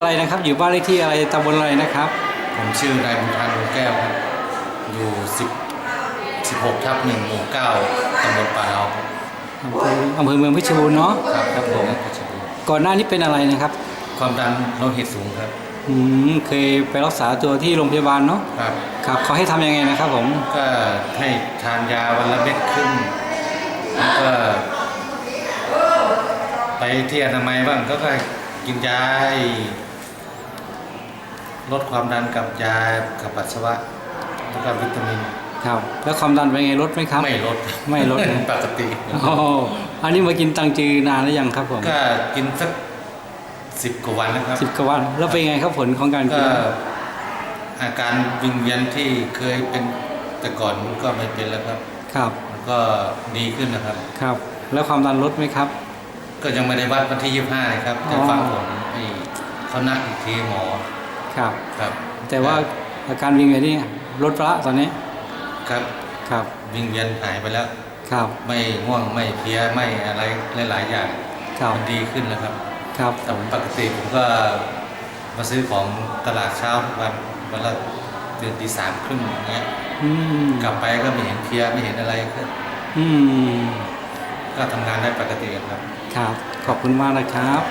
อะไรนะครับอยู่บ้านเลขที่อะไรตำบลอะไรนะครับ ผมชื่อนายบุญทานดวงแก้วครับอยู่10 16ทับ1หมู่9ตำบลป่าดาวครับอำเภออำเภอเมืองเพชรบูรณ์เนาะครับครับผมเพชรบูรณ์ก่อนหน้านี้เป็นอะไรนะครับความดันโลหิตสูงครับอืมเคยไปรักษาตัวที่โรงพยาบาลเนาะครับ ครับเขาให้ทำยังไงนะครับผมก็ให้ทานยาวันละเม็ดครึ่งแล้วก็ ไปที่อนามัยบ้างก็ก็กินยาไอ้ ลดความดันกับยาขับปัสสาวะแล้วก็วิตามิน ครับ แล้วความดันเป็นไงลดไหมครับ ไม่ลดไม่ลดนะปกติโอ้อันนี้มากินตังจือนานแล้วยังครับผมก็กินสักสิบกว่าวันนะครับสิบกว่าวันแล้วเป็นไงครับผลของการกิก็นอาการวิงเวียนที่เคยเป็นแต่ก่อนมันก็ไม่เป็นแล้วครับ ครับมันก็ดีขึ้นนะครับ ครับ แล้วความดันลดไหมครับ ก็ยังไม่ได้วัดวันที่ยี่ห้าเลยครับอ๋อจะฟังผลไอ้เขานัดอีกทีหมอ ครับ ครับแต่ว่าอาการวิงเวียนนี่ลดไปละตอนนี้ครับครับวิงเวียนหายไปแล้วครับ ไม่ง่วงไม่เพลียไม่อะไรหลาย ๆ อย่างครับมันดีขึ้นแล้วครับ ครับแต่ผมปกติผมก็มาซื้อของตลาดเช้าทุกวันวันละตื่นตีสามครึ่งอย่างเงี้ยอืมกลับไปก็ไม่เห็นเพลียไม่เห็นอะไรก็อืมก็ทำงานได้ปกติครับ ครับ ขอบคุณมากนะครับ